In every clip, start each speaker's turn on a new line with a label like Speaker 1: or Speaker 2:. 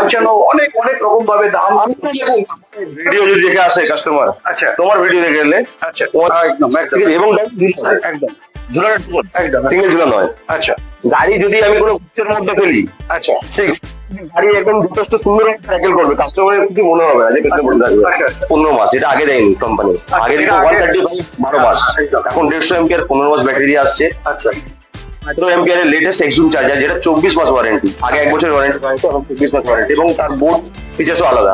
Speaker 1: পঞ্চান্ন অনেক অনেক রকম ভাবে দাম
Speaker 2: ভিডিও যদি দেখে আসে কাস্টমার
Speaker 1: আচ্ছা।
Speaker 2: তোমার ভিডিও দেখে এলে
Speaker 1: আচ্ছা। একদম একদম।
Speaker 2: এবং
Speaker 1: একদম। একদম
Speaker 2: সিঙ্গেল হয়
Speaker 1: আচ্ছা।
Speaker 2: গাড়ি যদি আমি কোনো গুচ্ছের মধ্যে ফেলি
Speaker 1: আচ্ছা
Speaker 2: সেই গাড়ি একদম যথেষ্ট সুন্দর সাইকেল করবে। কাস্টমারের কিছু মনে হবে না যে পেছনে বসে থাকবে।
Speaker 1: আচ্ছা।
Speaker 2: পনেরো মাস এটা আগে দেয়নি কোম্পানি আগে দিত ওয়ান থার্টি বারো মাস। এখন দেড়শো এমপিয়ার পনেরো মাস ব্যাটারি আসছে।
Speaker 1: আচ্ছা।
Speaker 2: আঠারো এমপিয়ার এর লেটেস্ট এক্সুম চার্জার যেটা চব্বিশ মাস ওয়ারেন্টি আগে এক বছর ওয়ারেন্টি পাইতো এখন চব্বিশ মাস ওয়ারেন্টি এবং তার বোর্ড ফিচার্সও আলাদা।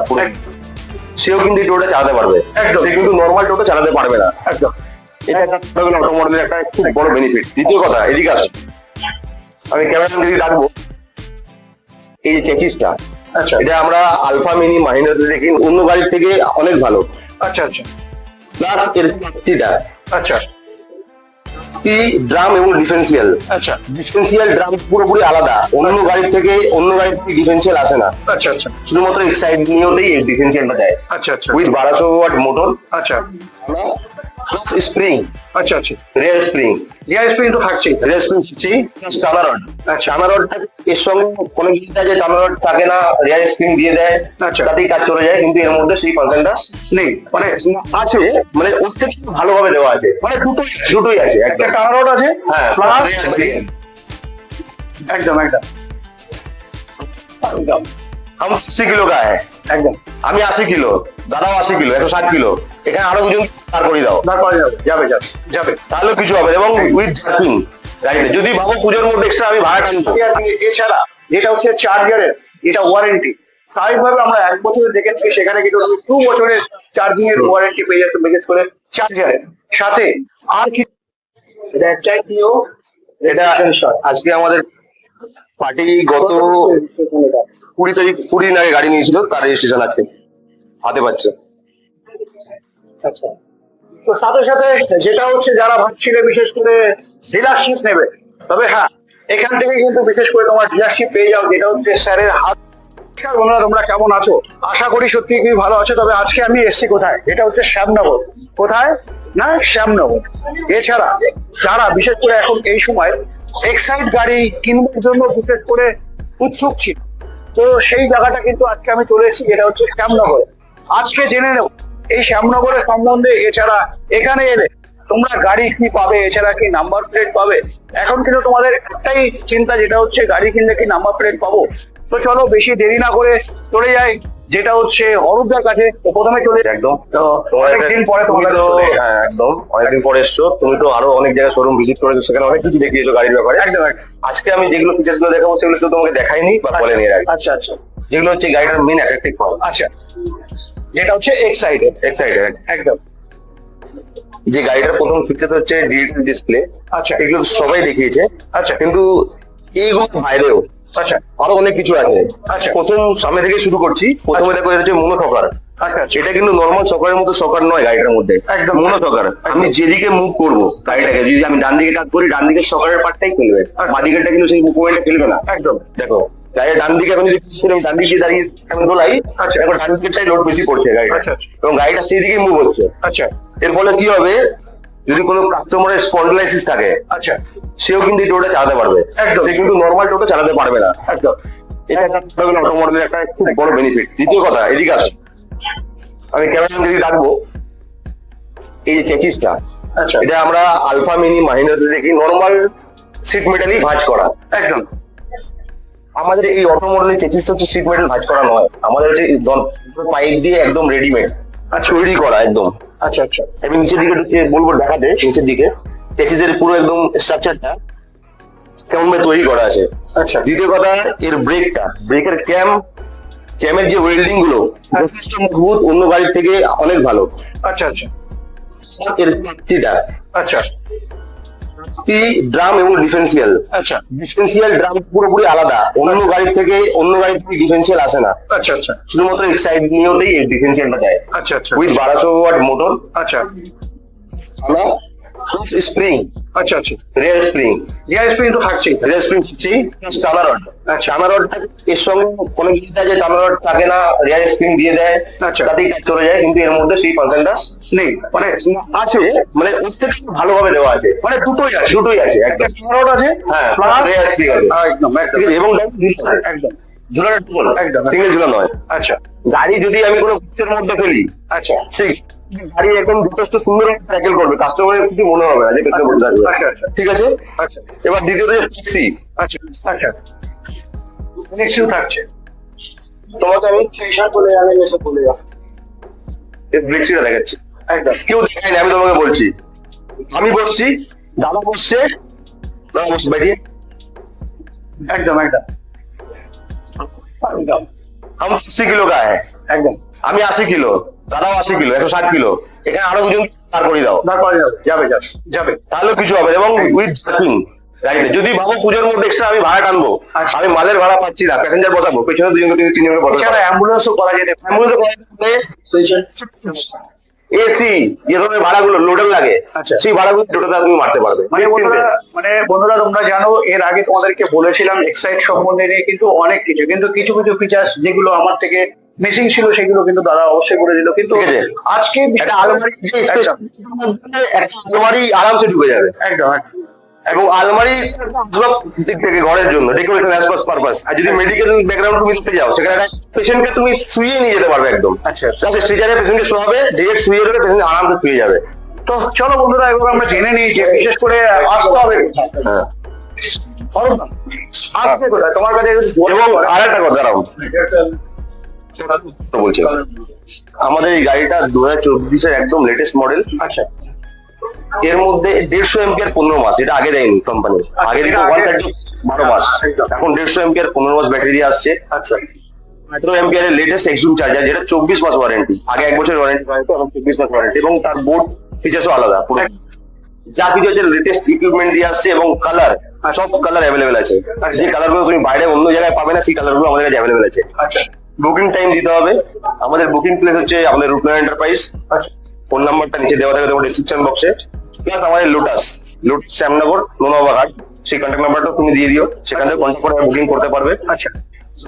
Speaker 2: সেও কিন্তু এই টোটা চালাতে পারবে। সে কিন্তু নর্মাল টোটো চালাতে পারবে না।
Speaker 1: একদম।
Speaker 2: এটা একটা অটো মডেলের একটা খুব বড় বেনিফিট দ্বিতীয় কথা এদিকে আসো আমি ক্যামেরা দিকে ডাকবো এই যে চেচিসটা
Speaker 1: আচ্ছা।
Speaker 2: এটা আমরা আলফা মিনি মাহিন্দ্রাতে দেখি। অন্য গাড়ির থেকে অনেক ভালো।
Speaker 1: আচ্ছা আচ্ছা।
Speaker 2: প্লাস এর চাকতিটা
Speaker 1: আচ্ছা
Speaker 2: ড্রাম এবং ডিফেন্সিয়াল
Speaker 1: আচ্ছা।
Speaker 2: ডিফেন্সিয়াল ড্রাম পুরোপুরি আলাদা। অন্য গাড়ির থেকে অন্য গাড়ির থেকে ডিফেন্সিয়াল আসে না।
Speaker 1: আচ্ছা আচ্ছা।
Speaker 2: শুধুমাত্র এক্সাইড নিয়েই ডিফেন্সিয়ালটা দেয়।
Speaker 1: আচ্ছা আচ্ছা।
Speaker 2: উইথ বারোশো ওয়াট মোটর।
Speaker 1: আচ্ছা।
Speaker 2: স্প্রিং
Speaker 1: আচ্ছা আচ্ছা।
Speaker 2: রেয়ার স্প্রিং
Speaker 1: ডিআই স্প্রিং তো থাকছেই।
Speaker 2: রেয়ার স্প্রিং সুচি টানা রড
Speaker 1: আচ্ছা
Speaker 2: টানা এর সঙ্গে কোনো কিছু যে টানা রড থাকে না রেয়ার স্প্রিং দিয়ে দেয়
Speaker 1: আচ্ছা।
Speaker 2: তাতেই কাজ চলে যায় কিন্তু এর মধ্যে সেই ফাংশনটা
Speaker 1: নেই।
Speaker 2: মানে আছে মানে ওর থেকে ভালোভাবে দেওয়া আছে। মানে দুটোই দুটোই আছে
Speaker 1: একটা
Speaker 2: একটা
Speaker 1: টানা রড আছে
Speaker 2: হ্যাঁ
Speaker 1: প্লাস একদম একদম। একদম।
Speaker 2: আমার আশি কিলো গায়ে
Speaker 1: একদম।
Speaker 2: আমি আশি কিলো দাদাও আশি কিলো একশো ষাট কিলো। এখানে আরও দুজন দাঁড় করে দাও।
Speaker 1: দাঁড় করে যাবে। যাবে যাবে
Speaker 2: তাহলে কিছু হবে এবং উইথ জার্কিং গাড়িতে যদি ভাবো পুজোর মধ্যে এক্সট্রা আমি ভাড়া টানবো।
Speaker 1: এছাড়া যেটা হচ্ছে চার এটা ওয়ারেন্টি স্বাভাবিকভাবে আমরা এক বছরের দেখে থাকি সেখানে কিন্তু আমি দু বছরের চার্জিং এর ওয়ারেন্টি পেয়ে যাচ্ছে বিশেষ করে চার্জারের সাথে আর কি এটা একটাই প্রিয়
Speaker 2: এটা আজকে আমাদের পার্টি গত কুড়ি তারিখ কুড়ি দিন আগে গাড়ি নিয়েছিল তার রেজিস্ট্রেশন আজকে। হাতে পাচ্ছে।
Speaker 1: আচ্ছা। তো সাথে সাথে যেটা হচ্ছে, যারা ভাবছিলে বিশেষ করে ডিলারশিপ নেবে, তবে হ্যাঁ এখান থেকে কিন্তু বিশেষ করে তোমার ডিলারশিপ পেয়ে যাও, যেটা হচ্ছে স্যারের হাত। নমস্কার বন্ধুরা, তোমরা কেমন আছো? আশা করি সত্যি খুবই ভালো আছো, তবে আজকে আমি এসেছি কোথায়? এটা হচ্ছে শ্যামনগর। কোথায়? না, শ্যামনগর। এছাড়া যারা বিশেষ করে এখন এই সময় এক্সাইড গাড়ি কিনবার জন্য বিশেষ করে উৎসুক ছিল তো সেই জায়গাটা কিন্তু আজকে আমি চলে এসেছি, যেটা হচ্ছে শ্যামনগর। আজকে জেনে নেব, এই শ্যামনগরের সম্বন্ধে এছাড়া এখানে এলে তোমরা গাড়ি কি পাবে, এছাড়া কি নাম্বার প্লেট পাবে? এখন কিন্তু তোমাদের একটাই চিন্তা, যেটা হচ্ছে গাড়ি কিনলে কি নাম্বার প্লেট পাবো? তো চলো বেশি দেরি না করে চলে যাই। যেটা হচ্ছে অরূপদার কাছে তো প্রথমে চলে
Speaker 2: একদম।
Speaker 1: তো অনেকদিন পরে
Speaker 2: তুমি তো। হ্যাঁ একদম। অনেকদিন পরে এসছো। তুমি তো আরও অনেক জায়গায় শোরুম ভিজিট করেছ সেখানে অনেক কিছু দেখিয়েছো গাড়ির ব্যাপারে।
Speaker 1: একদম।
Speaker 2: আজকে আমি যেগুলো ফিচার্সগুলো দেখাবো সেগুলো তো তোমাকে দেখাইনি বা বলেনি এর আগে
Speaker 1: আচ্ছা আচ্ছা।
Speaker 2: যেগুলো হচ্ছে গাড়িটার মেন অ্যাট্রাক্টিভ পয়েন্ট
Speaker 1: আচ্ছা। যেটা হচ্ছে এক্সাইটেড
Speaker 2: এক্সাইটেড
Speaker 1: একদম।
Speaker 2: যে গাড়িটার প্রথম ফিচার হচ্ছে ডিজিটাল ডিসপ্লে
Speaker 1: আচ্ছা।
Speaker 2: এগুলো সবাই দেখিয়েছে।
Speaker 1: আচ্ছা
Speaker 2: কিন্তু এইগুলো বাইরেও
Speaker 1: আচ্ছা
Speaker 2: আরও অনেক কিছু আছে।
Speaker 1: আচ্ছা।
Speaker 2: প্রথম সামনে থেকে শুরু করছি। প্রথমে দেখো এটা হচ্ছে মনো সকার।
Speaker 1: আচ্ছা আচ্ছা।
Speaker 2: এটা কিন্তু নর্মাল সকারের মতো সকার নয় গাড়িটার মধ্যে।
Speaker 1: একদম।
Speaker 2: মনো সকার। আমি যেদিকে মুভ করব গাড়িটাকে যদি আমি ডান দিকে টাক করি ডান দিকের সকারের পার্টটাই খেলবে। বাঁ কিন্তু সেই মুভমেন্টটা খেলবে না।
Speaker 1: একদম।
Speaker 2: দেখো গাড়ির ডান দিকে এখন যদি পুশ আমি ডান দিকে দাঁড়িয়ে আমি দোলাই
Speaker 1: আচ্ছা।
Speaker 2: এখন ডান দিকেরটাই লোড বেশি পড়ছে গাড়িটা।
Speaker 1: আচ্ছা, আচ্ছা।
Speaker 2: এবং গাড়িটা সেই দিকেই মুভ হচ্ছে।
Speaker 1: আচ্ছা।
Speaker 2: এর ফলে কি হবে? যদি কোনো কাস্টমারের স্পন্ডলাইসিস থাকে
Speaker 1: আচ্ছা।
Speaker 2: সেও কিন্তু এই টোটা চালাতে পারবে।
Speaker 1: একদম।
Speaker 2: সে কিন্তু নর্মাল টোটো চালাতে পারবে না।
Speaker 1: একদম।
Speaker 2: এটা একটা একটা খুব বড় বেনিফিট দ্বিতীয় কথা এদিকে আমি ক্যামেরা দিকে ডাকবো এই যে চেচিসটা
Speaker 1: আচ্ছা।
Speaker 2: এটা আমরা আলফা মিনি মাহিন্দ্রাতে দেখি নর্মাল সিট মেটালই ভাঁজ করা।
Speaker 1: একদম।
Speaker 2: আমাদের এই অটো মডেলের চেচিসটা হচ্ছে সিট মেটাল ভাঁজ করা নয়। আমাদের হচ্ছে পাইপ দিয়ে একদম রেডিমেড তৈরি করা একদম।
Speaker 1: আচ্ছা আচ্ছা।
Speaker 2: আমি নিচের দিকে ঢুকে বলব দেখাতে নিচের দিকে। চেচিসের পুরো একদম স্ট্রাকচারটা কেমন ভাবে তৈরি করা আছে।
Speaker 1: আচ্ছা।
Speaker 2: দ্বিতীয় কথা এর ব্রেকটা ব্রেকের ক্যাম ক্যামের যে ওয়েল্ডিংগুলো যথেষ্ট মজবুত অন্য গাড়ির থেকে অনেক ভালো।
Speaker 1: আচ্ছা আচ্ছা।
Speaker 2: এর
Speaker 1: আচ্ছা।
Speaker 2: ড্রাম এবং ডিফেন্সিয়াল।
Speaker 1: আচ্ছা।
Speaker 2: ডিফেন্সিয়াল ড্রাম পুরোপুরি আলাদা। অন্য গাড়ির থেকে অন্য গাড়ির থেকে ডিফেন্সিয়াল আসে না।
Speaker 1: আচ্ছা আচ্ছা।
Speaker 2: শুধুমাত্র এক্সাইড নিয়েতেই ডিফেন্সিয়ালটা দেয়।
Speaker 1: আচ্ছা আচ্ছা।
Speaker 2: উইথ বারোশো ওয়াট মোটর।
Speaker 1: আচ্ছা।
Speaker 2: স্প্রিং
Speaker 1: আচ্ছা আচ্ছা।
Speaker 2: রেয়ার স্প্রিং
Speaker 1: ডিআই স্প্রিং তো থাকছেই।
Speaker 2: রেয়ার স্প্রিং সুচি টানা রড
Speaker 1: আচ্ছা
Speaker 2: টানা রড এর সঙ্গে কোনো কিছু যে টানা রড থাকে না রেয়ার স্প্রিং দিয়ে দেয়
Speaker 1: আচ্ছা।
Speaker 2: তাতেই কাজ চলে যায় কিন্তু এর মধ্যে সেই ফাংশনটা
Speaker 1: নেই।
Speaker 2: মানে আছে মানে ওর থেকে ভালোভাবে দেওয়া আছে।
Speaker 1: মানে দুটোই আছে
Speaker 2: দুটোই আছে
Speaker 1: একটা
Speaker 2: একদম
Speaker 1: টানা রড আছে
Speaker 2: হ্যাঁ রেয়ার স্প্রিং আছে।
Speaker 1: একদম
Speaker 2: এবং
Speaker 1: একদম।
Speaker 2: ঝুলানো
Speaker 1: একদম।
Speaker 2: সিঙ্গেল ঝুলা নয়
Speaker 1: আচ্ছা।
Speaker 2: গাড়ি যদি আমি কোনো পিচের মধ্যে ফেলি
Speaker 1: আচ্ছা।
Speaker 2: সেই গাড়ি একদম যথেষ্ট সুন্দর ট্যাকেল করবে কাস্টমারের কিছু মনে হবে না যে পেছনে বসে থাকবে
Speaker 1: আচ্ছা আচ্ছা
Speaker 2: ঠিক আছে
Speaker 1: আচ্ছা
Speaker 2: এবার দ্বিতীয়ত যে ফ্লেক্সি
Speaker 1: আচ্ছা আচ্ছা নেক্সট থাকছে
Speaker 2: তোমাকে আমি
Speaker 1: সেইসব বলে আমি এসে বলে যাও
Speaker 2: এই ফ্লেক্সিটা দেখাচ্ছি
Speaker 1: একদম
Speaker 2: কেউ দেখায় না আমি তোমাকে বলছি আমি বসছি দাদা বসছে দাদা বসছে বাইরে
Speaker 1: একদম একদম একদম
Speaker 2: हम अस्सी किलो का है
Speaker 1: একদম
Speaker 2: আমি আশি কিলো দাদাও আশি কিলো একশো ষাট কিলো। এখানে আরও দুজন দাঁড় করিয়ে দাও।
Speaker 1: দাঁড় করা যাবে যাবে। যাবে।
Speaker 2: কিছু হবে। এবং উইথ জার্কিং গাড়িতে যদি ভাবো পুজোর মধ্যে এক্সট্রা আমি ভাড়া টানবো
Speaker 1: আচ্ছা।
Speaker 2: আমি মালের ভাড়া পাচ্ছি না প্যাসেঞ্জার বসাবো পেছনে তিনজনকে
Speaker 1: এছাড়া
Speaker 2: বসাবো
Speaker 1: অ্যাম্বুলেন্সও করা যেতে পারে।
Speaker 2: এসি যে ধরনের ভাড়াগুলো লোডের লাগে
Speaker 1: আচ্ছা।
Speaker 2: সেই ভাড়াগুলো টোটোতে তুমি মারতে পারবে।
Speaker 1: মানে বন্ধুরা মানে বন্ধুরা তোমরা জানো এর আগে তোমাদেরকে বলেছিলাম এক্সাইট সম্বন্ধে নিয়ে কিন্তু অনেক কিছু কিন্তু কিছু কিছু ফিচার্স যেগুলো আমার থেকে মিসিং ছিল সেগুলো কিন্তু দাদা অবশ্যই করে দিল। কিন্তু আজকে
Speaker 2: আলমারি একটা আলমারি আরামসে ঢুকে যাবে।
Speaker 1: একদম।
Speaker 2: এবং আলমারি দিক থেকে ঘরের জন্য ডেকোরেশন অ্যাজ পারপাস আর যদি মেডিকেল ব্যাকগ্রাউন্ড তুমি দিতে যাও সেখানে পেশেন্টকে তুমি শুয়ে নিয়ে যেতে পারবে একদম।
Speaker 1: আচ্ছা
Speaker 2: স্ট্রেচারে পেশেন্টকে শোয়াবে ডিরেক্ট শুয়ে দেবে পেশেন্ট আরামসে শুয়ে যাবে।
Speaker 1: তো চলো বন্ধুরা এবার আমরা জেনে নিই যে বিশেষ করে আসতে হবে
Speaker 2: হ্যাঁ।
Speaker 1: আসবে কোথায় তোমার কাছে
Speaker 2: আর একটা কথা দাঁড়াও। বলছি আমাদের এই গাড়িটা দু হাজার চব্বিশের একদম লেটেস্ট মডেল
Speaker 1: আচ্ছা।
Speaker 2: এর মধ্যে দেড়শো এমপিআর পনেরো মাস এটা আগে দেয়নি কোম্পানি আগে দিত ওয়ান থার্টি বারো মাস। এখন দেড়শো এমপিআর পনেরো মাস ব্যাটারি দিয়ে আসছে।
Speaker 1: আচ্ছা।
Speaker 2: মাইক্রো এমপিআর এর লেটেস্ট এক্সুম চার্জার যেটা চব্বিশ মাস ওয়ারেন্টি আগে এক বছর ওয়ারেন্টি পাইতো এখন চব্বিশ মাস ওয়ারেন্টি এবং তার বোর্ড ফিচার্সও আলাদা যা কিছু হচ্ছে লেটেস্ট ইকুইপমেন্ট দিয়ে আসছে এবং কালার সব কালার অ্যাভেলেবেল আছে। যে কালারগুলো তুমি বাইরে অন্য জায়গায় পাবে না সেই কালারগুলো আমাদের কাছে অ্যাভেলেবেল আছে।
Speaker 1: আচ্ছা।
Speaker 2: বুকিং টাইম দিতে হবে। আমাদের বুকিং প্লেস হচ্ছে আমাদের রূপনারায়ণ এন্টারপ্রাইজ
Speaker 1: আচ্ছা।
Speaker 2: ফোন নাম্বারটা নিচে দেওয়া থাকবে তোমার ডিসক্রিপশন বক্সে প্লাস আমাদের লোটাস লোটাস শ্যামনগর নোনাবাঘাট সেই কন্ট্যাক্ট নাম্বারটা তুমি দিয়ে দিও। সেখান থেকে কন্ট্যাক্ট করে বুকিং করতে পারবে।
Speaker 1: আচ্ছা।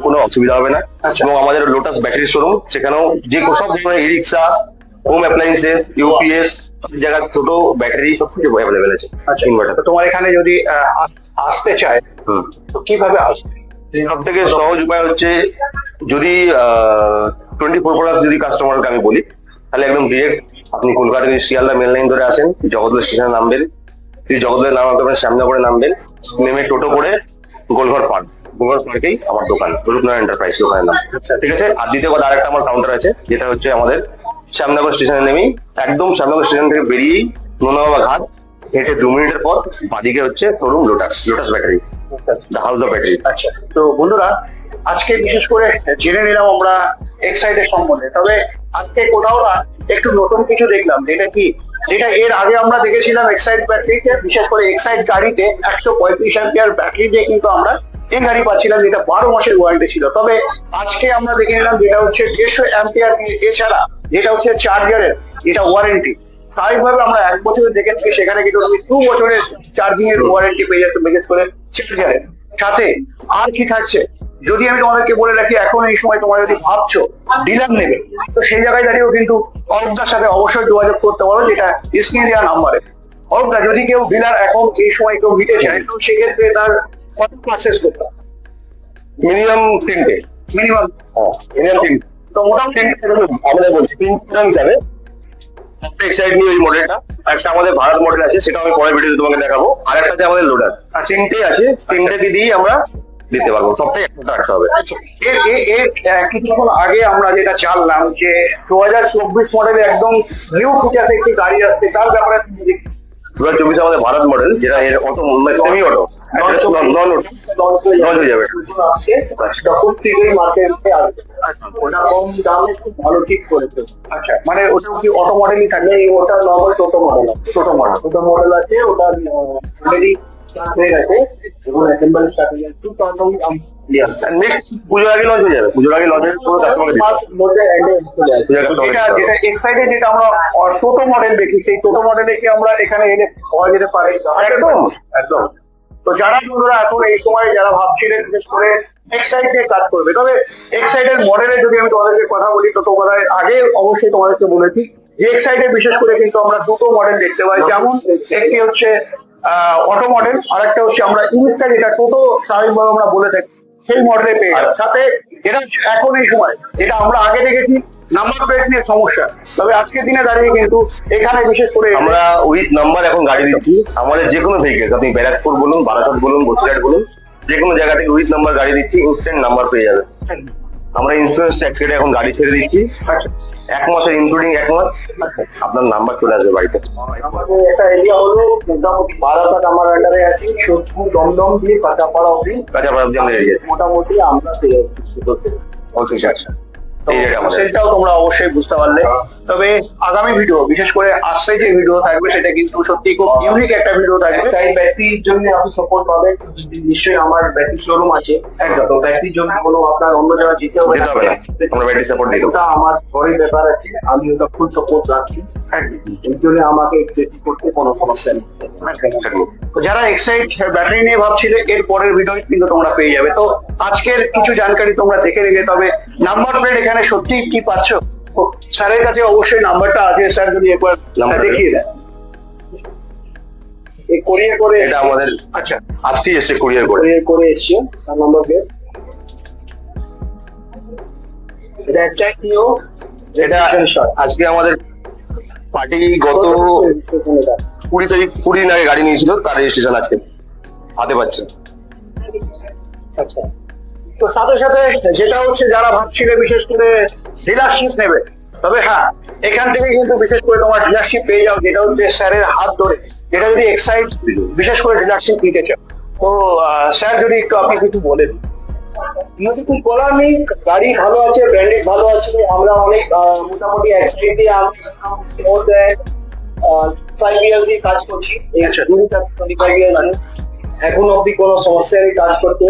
Speaker 2: কোনো অসুবিধা হবে না।
Speaker 1: আচ্ছা।
Speaker 2: এবং আমাদের লোটাস ব্যাটারি শোরুম সেখানেও যে সব ধরনের E rickshaw home appliances UPS সব জায়গায় ছোট ব্যাটারি সব কিছু অ্যাভেলেবেল আছে।
Speaker 1: আচ্ছা।
Speaker 2: ইনভার্টার
Speaker 1: তো তোমার এখানে যদি আসতে চায়
Speaker 2: হুম।
Speaker 1: তো কীভাবে আসবে?
Speaker 2: সব থেকে সহজ উপায় হচ্ছে যদি টোয়েন্টি ফোর আওয়ার্স যদি কাস্টমারকে আমি বলি তাহলে একদম ডিরেক্ট আপনি কলকাতা থেকে শিয়ালদা মেন লাইন ধরে আসেন জগদ্দল স্টেশনে নামবেন যদি জগদ্দলের নামাতে পারেন শ্যামনগরে নামবেন নেমে টোটো করে গোলঘর পার্ক গোলঘর পার্কেই আমার দোকান রূপনারায়ণ এন্টারপ্রাইজ দোকানের নাম।
Speaker 1: আচ্ছা।
Speaker 2: ঠিক আছে? আর দ্বিতীয় কথা আরেকটা আমার কাউন্টার আছে যেটা হচ্ছে আমাদের শ্যামনগর স্টেশনে নেমেই একদম শ্যামনগর স্টেশন থেকে বেরিয়েই নোনাবাবা ঘাট হেঁটে দু মিনিটের পর বাদিকে হচ্ছে showroom Lotus Lotus battery the house of battery
Speaker 1: আচ্ছা। তো বন্ধুরা আজকে বিশেষ করে জেনে নিলাম আমরা এক্সাইটের সম্বন্ধে। তবে আজকে কোথাও না একটু নতুন কিছু দেখলাম, যেটা কি, যেটা এর আগে আমরা দেখেছিলাম এক্সাইট ব্যাটারিতে, বিশেষ করে এক্সাইট গাড়িতে একশো পঁয়ত্রিশ অ্যাম্পিয়ার ব্যাটারি দিয়ে কিন্তু আমরা এই গাড়ি পাচ্ছিলাম, যেটা বারো মাসের ওয়ারেন্টি ছিল। তবে আজকে আমরা দেখে নিলাম যেটা হচ্ছে দেড়শো অ্যাম্পিয়ার এছাড়া যেটা হচ্ছে চার্জারের যেটা ওয়ারেন্টি স্বাভাবিকভাবে আমরা এক বছরের দেখে থেকে, সেখানে কিন্তু তুমি দু বছরের চার্জিং এর ওয়ারেন্টি পেয়ে যাচ্ছ, বিশেষ করে চার্জারের সাথে আর কি থাকছে? যদি আমি তোমাদেরকে বলে রাখি এখন এই সময় তোমরা যদি ভাবছ ডিলার নেবে তো সেই জায়গায় দাঁড়িয়েও কিন্তু অরূপদার সাথে অবশ্যই যোগাযোগ করতে পারো যেটা স্ক্রিন দেওয়া নাম্বারে অরূপদা যদি কেউ ডিলার এখন এই সময় কেউ নিতে চায় তো সেক্ষেত্রে তার কত পারচেস করতে
Speaker 2: মিনিমাম তিনটে।
Speaker 1: মিনিমাম
Speaker 2: হ্যাঁ মিনিমাম তিনটে।
Speaker 1: তো মোটামুটি
Speaker 2: আমাদের বলছি তিনটে হিসাবে একটা এক্সাইড নিয়ে ওই মডেলটা একটা আমাদের ভারত মডেল আছে সেটা আমি পরে ভিডিওতে তোমাকে দেখাবো। আর একটা আছে আমাদের লোডার আর তিনটে আছে। তিনটে দিয়েই আমরা দিতে পারব। সবটাই রাখতে হবে।
Speaker 1: এর এর এর কিছুক্ষণ আগে আমরা যেটা জানলাম যে দু হাজার চব্বিশ মডেলে একদম নিউ ফিচার একটি গাড়ি আসছে তার ব্যাপারে
Speaker 2: দু হাজার চব্বিশ আমাদের ভারত মডেল যেটা এর অটো সেমি অটো হয়ে
Speaker 1: তখন থেকেই মার্কেটে আসবে। ওটা কম দামে খুব ভালো ঠিক করেছে। আচ্ছা। মানে ওটা কি অটো মডেলই থাকে? ওটা নর্মাল ছোট মডেল ছোট মডেল ছোট মডেল আছে ওটা অলরেডি হয়ে গেছে এবং অ্যাসেম্বল স্টার্ট হয়ে গেছে। তো তখন
Speaker 2: নেক্সট পুজোর আগে লঞ্চ হয়ে যাবে? পুজোর আগে লঞ্চ পুরো কাস্টমারকে দিতে হবে।
Speaker 1: মধ্যে চলে আসবে
Speaker 2: যেটা
Speaker 1: যেটা যেটা এক্সাইটে যেটা আমরা ছোট মডেল দেখি সেই ছোট মডেলে কি আমরা এখানে এনে পাওয়া যেতে পারে?
Speaker 2: একদম। একদম।
Speaker 1: তো যারা বন্ধুরা এখন এই সময় যারা ভাবছিলেন বিশেষ করে এক্সাইট নিয়ে কাজ করবে তবে এক্সাইটের মডেলে যদি আমি তোমাদেরকে কথা বলি তো তোমরা আগে অবশ্যই তোমাদেরকে বলেছি যে এক্সাইটে বিশেষ করে কিন্তু আমরা দুটো মডেল দেখতে পাই। যেমন একটি হচ্ছে অটো মডেল আর একটা হচ্ছে আমরা ইংলিশটা যেটা টোটো স্বাভাবিকভাবে আমরা বলে থাকি,
Speaker 3: সেই মডেলে পেয়ে সাথে যেটা এখন এই সময়, যেটা আমরা আগে দেখেছি নাম্বার প্লেট নিয়ে সমস্যা। তবে আজকের দিনে দাঁড়িয়ে কিন্তু এখানে বিশেষ করে
Speaker 2: আমরা উইথ নাম্বার এখন গাড়ি দিচ্ছি। আমাদের যে কোনো ভেহিকেল আপনি ব্যারাকপুর বলুন, বারাসাত বলুন, বসিরহাট বলুন, যে কোনো জায়গা থেকে উইথ নাম্বার গাড়ি দিচ্ছি ইনস্ট্যান্ট নাম্বার পেয়ে যাবে। আমরা ইন্স্যুরেন্স ট্যাক্স কেটে এখন গাড়ি ছেড়ে দিচ্ছি।
Speaker 3: আচ্ছা,
Speaker 2: এক মাসের ইনক্লুডিং এক মাস আপনার নাম্বার চলে আসবে বাড়িতে।
Speaker 3: একটা এরিয়া হলো মোটামুটি বারাসাত আমার আন্ডারে আছে সোদপুর দমদম দিয়ে কাঁচাপাড়া অব্দি
Speaker 2: কাঁচাপাড়া অব্দি আমাদের এরিয়া
Speaker 3: মোটামুটি আমরা ওকে যাচ্ছি। সেটাও তোমরা অবশ্যই বুঝতে পারলে। তবে আগামী ভিডিও বিশেষ করে আসছে যে ভিডিও থাকবে সেটা কিন্তু সত্যি খুব ইউনিক একটা ভিডিও থাকবে। তাই ব্যাটারির জন্য আপনি সাপোর্ট পাবেন। নিশ্চয়ই আমার ব্যাটারি শোরুম আছে। একদম। তো ব্যাটারির জন্য কোনো আপনার অন্য জায়গায় যেতে হবে
Speaker 2: না। আমরা ব্যাটারি সাপোর্ট দেবো।
Speaker 3: ওটা আমার ঘরের ব্যাপার আছে। আমি ওটা ফুল সাপোর্ট রাখছি। এই জন্য আমাকে করতে কোনো সমস্যা নেই। তো যারা এক্সাইট ব্যাটারি নিয়ে ভাবছিলে এর পরের ভিডিও কিন্তু তোমরা পেয়ে যাবে। তো আজকের কিছু জানকারি তোমরা দেখে নিলে তবে নাম্বার প্লেট এখানে সত্যি কি পাচ্ছ? স্যারের কাছে অবশ্যই নাম্বারটা আছে স্যার যদি একবার দেখিয়ে দেন। এই কোরিয়ার করে
Speaker 2: এটা আমাদের
Speaker 3: আচ্ছা।
Speaker 2: আজকেই এসছে কুরিয়ার করে।
Speaker 3: কোরিয়ার করে এসছে তার নাম্বার প্লেট এটা একটা নিও
Speaker 2: এটা আজকে আমাদের পার্টি গত কুড়ি তারিখ কুড়ি দিন আগে গাড়ি নিয়েছিল তার রেজিস্ট্রেশন আজকে হাতে পাচ্ছে।
Speaker 3: আচ্ছা। তো সাথে সাথে যেটা হচ্ছে যারা ভাবছিলে বিশেষ করে ডিলারশিপ নেবে তবে হ্যাঁ এখান থেকে কিন্তু বিশেষ করে তোমার ডিলারশিপ পেয়ে যাও যেটা হচ্ছে স্যারের হাত ধরে যেটা যদি এক্সাইট বিশেষ করে ডিলারশিপ নিতে চাও। তো স্যার যদি একটু আপনি কিছু বলেন। কিছু বলার নেই গাড়ি ভালো আছে ব্র্যান্ডেড ভালো আছে আমরা অনেক মোটামুটি এক্সাইট মোর দ্যান ফাইভ ইয়ার্স কাজ করছি। টোয়েন্টি ফাইভ ইয়ার্স এখন অব্দি কোনো সমস্যা নেই কাজ করতে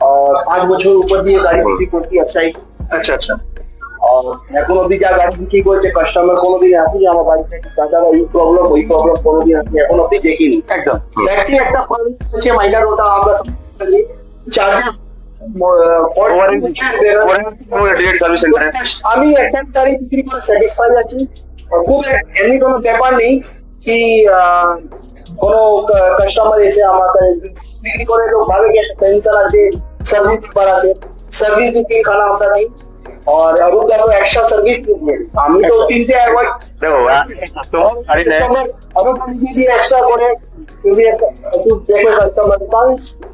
Speaker 3: আর পাঁচ বছর উপর দিয়ে গাড়ি বিক্রি করছি এক্সাইট আচ্ছা আচ্ছা আর এখন অব্দি যা গাড়ি বিক্রি করছে কাস্টমার কোনোদিন আসি যে আমার বাড়ি থেকে দাদা এই প্রবলেম ওই প্রবলেম কোনোদিন আসি এখন অব্দি দেখিনি একদম ব্যাটারি একটা প্রবলেম হচ্ছে মাইনার ওটা আমরা চার্জার
Speaker 2: সার্ভিস সেন্টারে
Speaker 3: আমি একটা গাড়ি বিক্রি করে স্যাটিসফাই আছি। আর খুব এক- এমনি কোনো ব্যাপার নেই কি আহ, কোনো কাস্টমার এসে আমার কাছে বিক্রি করে লোক ভাবে কি একটা টেনশন আছে সার্ভিস বাড়াতে সার্ভিস भी तीन खाना होता नहीं और अरुण का तो एक्स्ट्रा सर्विस दीजिए আমি তো তিনটে অ্যাভয়েড
Speaker 2: দেখো আহ, তো গাড়ি নেয়
Speaker 3: আরো দিয়ে দিয়ে এক্সট্রা করে যদি একটা একটু দেখে কাস্টমার কারণ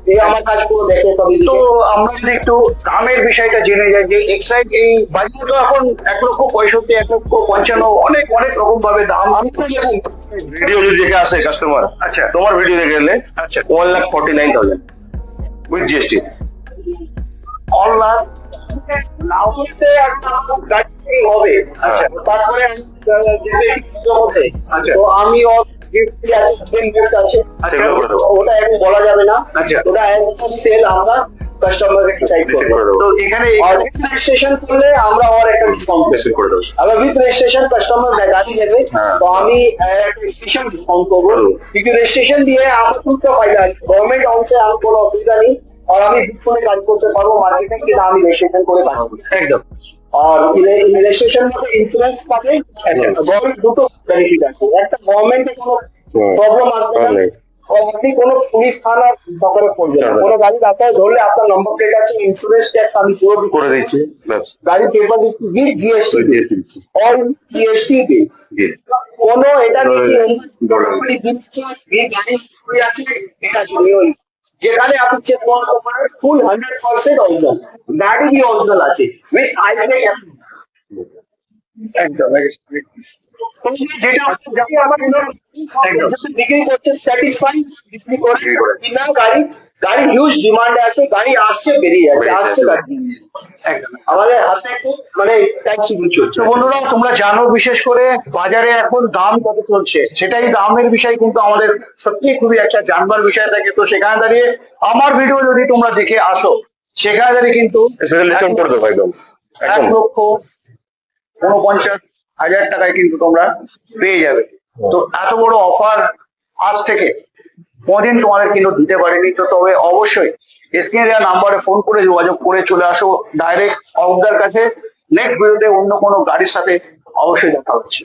Speaker 3: এই আমার কাজ পুরো দেখে তবে তো আমরা যদি একটু দামের বিষয়টা জেনে যাই যে এক্সাইট এই বাজারে তো এখন এক লক্ষ পঁয়ষট্টি এক লক্ষ পঞ্চান্ন অনেক অনেক রকম ভাবে দাম আমি তো দেখুন
Speaker 2: ভিডিও যদি দেখে আসে কাস্টমার
Speaker 3: আচ্ছা
Speaker 2: তোমার ভিডিও দেখে এলে
Speaker 3: আচ্ছা
Speaker 2: one lakh forty nine
Speaker 3: thousand with GST online গাড়ি হবে তারপরে। তো আমি ওর gift আছে সেকেন্ড গিফট আছে।
Speaker 2: সেগুলো করে দেবো।
Speaker 3: ওটা এখন বলা যাবে না। ওটা অ্যাজ পার সেল আমরা কাস্টমারকে ডিসাইড করব। তো এখানে রেজিস্ট্রেশন করলে আমরা ওর একটা ডিসকাউন্ট
Speaker 2: বেশি করে দেবো।
Speaker 3: আবার উইথ রেজিস্ট্রেশন কাস্টমার গাড়ি দেবে। তো আমি একটা স্পেশাল ডিসকাউন্ট করব।
Speaker 2: হুম।
Speaker 3: কিন্তু রেজিস্ট্রেশন দিয়ে আমার দুটো ফায়দা আছে গভর্নমেন্ট কোনো অসুবিধা নেই। আর আমি বিটকয়েনে কাজ করতে পারব মার্কেটে কিনা আমি রেজিস্ট্রেশন করে কাজ একদম। আর রেজিস্ট্রেশন মতো ইন্স্যুরেন্স পাবে আচ্ছা, গভর্নমেন্ট দুটো বেনিফিট আছে। একটা গভর্নমেন্টে কোনো প্রবলেম আসবে না আপনি কোনো পুলিশ থানার দখলে পড়বে না। কোনো গাড়ি রাস্তায় ধরলে আপনার নম্বর প্লেট আছে ইন্স্যুরেন্স ট্যাক্স আমি পুরো
Speaker 2: করে দিচ্ছি
Speaker 3: গাড়ি পেপার দিচ্ছি
Speaker 2: bill
Speaker 3: GST all GST
Speaker 2: bill
Speaker 3: কোনো এটা নেই গাড়ি আছে এটা নেই যেখানে আপনি চেক করতে পারেন ফুল হান্ড্রেড পার্সেন্ট অরিজিনাল গাড়ি অরিজিনাল আছে উইথ আইটেক একদম যেটা আমার বিক্রি করছে স্যাটিসফাই বিক্রি করে। বিনা গাড়ি গাড়ি হিউজ ডিমান্ড আছে গাড়ি আসছে বেরিয়ে যাচ্ছে আসছে গাড়ি। আমাদের হাতে খুব মানে তো বন্ধুরা তোমরা জানো বিশেষ করে বাজারে এখন দাম কত চলছে? সেটাই দামের বিষয় কিন্তু আমাদের সত্যি খুবই একটা জানবার বিষয় থাকে। তো সেখানে দাঁড়িয়ে আমার ভিডিও যদি তোমরা দেখে আসো সেখানে দাঁড়িয়ে কিন্তু এক লক্ষ উনপঞ্চাশ হাজার টাকায় কিন্তু তোমরা পেয়ে যাবে। তো এত বড় অফার আজ থেকে। কোনদিন তোমাদের কিন্তু দিতে পারেনি। তো তবে অবশ্যই স্ক্রিনে দেওয়া নাম্বারে ফোন করে যোগাযোগ করে চলে আসো ডাইরেক্ট অবদার কাছে। নেক্সট ভিডিওতে অন্য কোনো গাড়ির সাথে অবশ্যই দেখা হচ্ছে।